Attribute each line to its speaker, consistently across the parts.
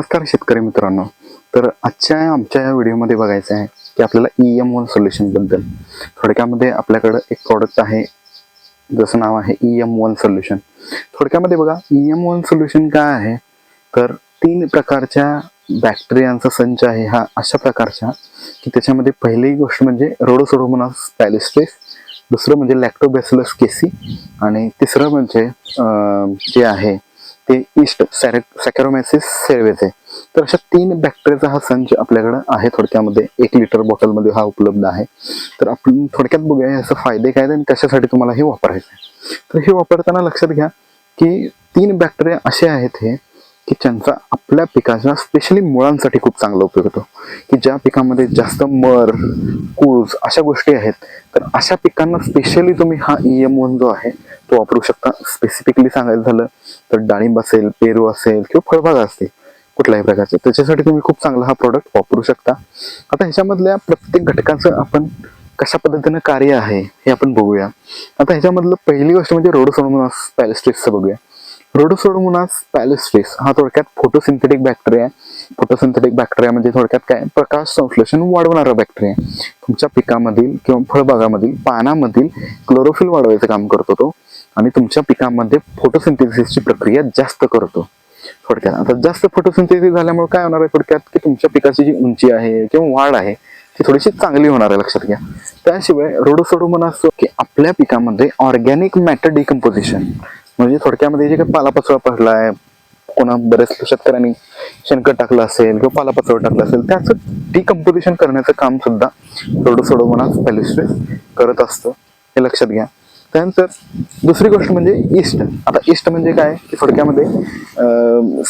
Speaker 1: नमस्कार शेतकरी मित्रांनो. तर आजच्या आमच्या या व्हिडिओमध्ये बघायचं आहे की आपल्याला ई एम वन सोल्युशनबद्दल थोडक्यामध्ये आपल्याकडं एक प्रॉडक्ट आहे. जसं नाव आहे ई एम वन सोल्युशन थोडक्यामध्ये बघा ई एम वन सोल्युशन काय आहे? तर तीन प्रकारच्या बॅक्टेरियांचा संच आहे हा अशा प्रकारच्या की त्याच्यामध्ये पहिली गोष्ट म्हणजे रोडोसोडोमोनास पॅलिस्ट्रेस दुसरं म्हणजे लॅक्टोबॅसिलस केसी आणि तिसरं म्हणजे जे आहे ते इस्ट सॅकॅरोमॅसिस आहे तर अशा तीन बॅक्टेरियाचा हा संच आपल्याकडं आहे थोडक्यामध्ये. एक लिटर बॉटलमध्ये हा उपलब्ध आहे. तर आपण थोडक्यात बघूया याचे फायदे काय आहेत आणि कशासाठी तुम्हाला हे वापरायचं आहे तर हे वापरताना लक्षात घ्या की तीन बॅक्टेरिया असे आहेत हे की ज्यांचा आपल्या पिकाच्या स्पेशली मुळांसाठी खूप चांगला उपयोग होतो. की ज्या पिकामध्ये जास्त मर कूज अशा गोष्टी आहेत. तर अशा पिकांना स्पेशली तुम्ही हा ई एम वन जो आहे तो वापरू शकता. स्पेसिफिकली सांगायचं झालं तर डाळिंब असेल पेरू असेल किंवा फळबागा असतील कुठल्याही प्रकारचे. त्याच्यासाठी तुम्ही खूप चांगला हा प्रोडक्ट वापरू शकता. आता ह्याच्यामधल्या प्रत्येक घटकाचं आपण कशा पद्धतीनं कार्य आहे हे आपण बघूया. आता ह्याच्यामधलं पहिली गोष्ट म्हणजे रोडोसोडोमोनास पॅलेस्ट्रिसचं बघूया. रोडोसोडोमोनास पॅलेस्ट्रिस हा थोडक्यात फोटोसिंथेटिक बॅक्टेरिया आहे. फोटोसिंथेटिक बॅक्टेरिया म्हणजे थोडक्यात काय? प्रकाश संश्लेषण वाढवणारा बॅक्टेरिया तुमच्या पिकामधील किंवा फळबागामधील पानामधील क्लोरोफिल वाढवायचं काम करतो तो. आणि तुमच्या पिकामध्ये फोटोसिंथेसिसची प्रक्रिया जास्त करतो. थोडक्यात. आता जास्त फोटोसिंथेसिस झाल्यामुळे काय होणार आहे थोडक्यात की तुमच्या पिकाची जी उंची आहे किंवा वाढ आहे ती थोडीशी चांगली होणार आहे लक्षात घ्या. त्याशिवाय रोडोसोडोमोना असतो की आपल्या पिकामध्ये ऑर्गॅनिक मॅटर डिकम्पोजिशन म्हणजे थोडक्यामध्ये जे काही पालापाचोळा पडला आहे कोणा बऱ्याच शेतकऱ्यांनी शेणखत टाकलं असेल किंवा पालापाचोळा टाकलं असेल त्याचं डिकम्पोजिशन करण्याचं काम सुद्धा रोडोसोडोमोनास पॅलिस्ट्रेस करत असतं. हे लक्षात घ्या. त्यानंतर दुसरी गोष्ट म्हणजे ईस्ट आता ईस्ट म्हणजे काय? की थोडक्यामध्ये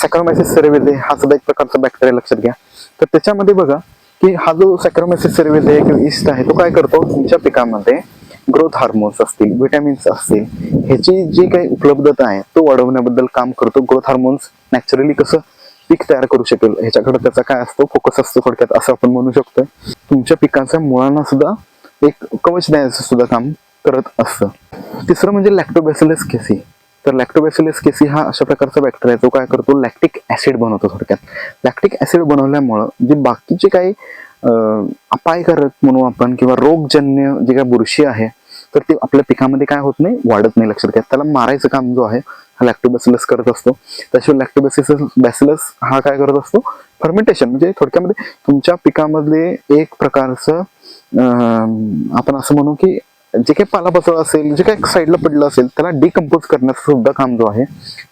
Speaker 1: सॅक्रोमॅसिस सेरेवेजे हा सुद्धा एक प्रकारचा बॅक्टेरिया लक्षात घ्या. तर त्याच्यामध्ये बघा की हा जो सॅक्रोमॅसिस सेरेवेजे किंवा ईस्ट आहे तो काय करतो? तुमच्या पिकामध्ये ग्रोथ हार्मोन्स असतील व्हिटॅमिन्स असतील ह्याची जी काही उपलब्धता आहे तो वाढवण्याबद्दल काम करतो. ग्रोथ हार्मोन्स नॅचरली कसं? पीक तयार करू शकेल. ह्याच्याकडे त्याचा काय असतो? फोकस असतो थोडक्यात असं आपण म्हणू शकतो तुमच्या पिकांच्या मुळांना सुद्धा एक कवच द्यायचं सुद्धा काम करत असतं. तिसरं म्हणजे लॅक्टोबॅसिलस केसी तर लॅक्टोबॅसिलस केसी हा अशा प्रकारचा बॅक्टेरिया आहे तो काय करतो लॅक्टिक ऍसिड बनवतो थोडक्यात. लॅक्टिक ऍसिड बनवल्यामुळं जे बाकीचे काही अपायकारक म्हणू आपण किंवा रोगजन्य जे काय बुरशी आहे तर ते आपल्या पिकामध्ये काय होत नाही वाढत नाही लक्षात घ्या. त्याला मारायचं काम जो आहे हा लॅक्टोबॅसिलस करत असतो. त्याशिवाय लॅक्टोबॅसिस बॅसिलस हा काय करत असतो फर्मेंटेशन म्हणजे थोडक्यामध्ये तुमच्या पिकामधले एक प्रकारचं आपण असं म्हणू की जे काही पालापाचोळा असेल जे काही साईडला पडलं असेल त्याला डिकम्पोज करण्याचं सुद्धा काम जो आहे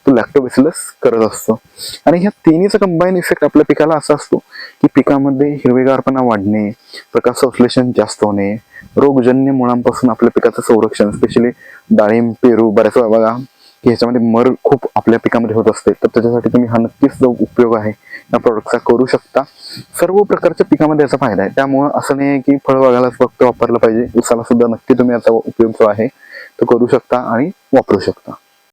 Speaker 1: तो लॅक्टोबेसिलस करत असतो. आणि ह्या तिन्हीचा कंबाईन इफेक्ट आपल्या पिकाला असा असतो की पिकामध्ये हिरवेगारपणा वाढणे प्रकाश संश्लेषण जास्त होणे रोगजन्य मुळांपासून आपल्या पिकाचं संरक्षण स्पेशली डाळिंब पेरू बऱ्याच वेळा बघा की ह्याच्यामध्ये मर खूप आपल्या पिकामध्ये होत असते. तर त्याच्यासाठी तुम्ही हा नक्कीच जो उपयोग आहे या प्रोडक्टचा करू शकता. सर्व प्रकारच्या पिकामध्ये याचा फायदा आहे. त्यामुळं असं नाही आहे की फळबागालाच फक्त वापरलं पाहिजे. उसाला सुद्धा नक्की तुम्ही याचा उपयोग जो आहे तो करू शकता आणि वापरू शकता.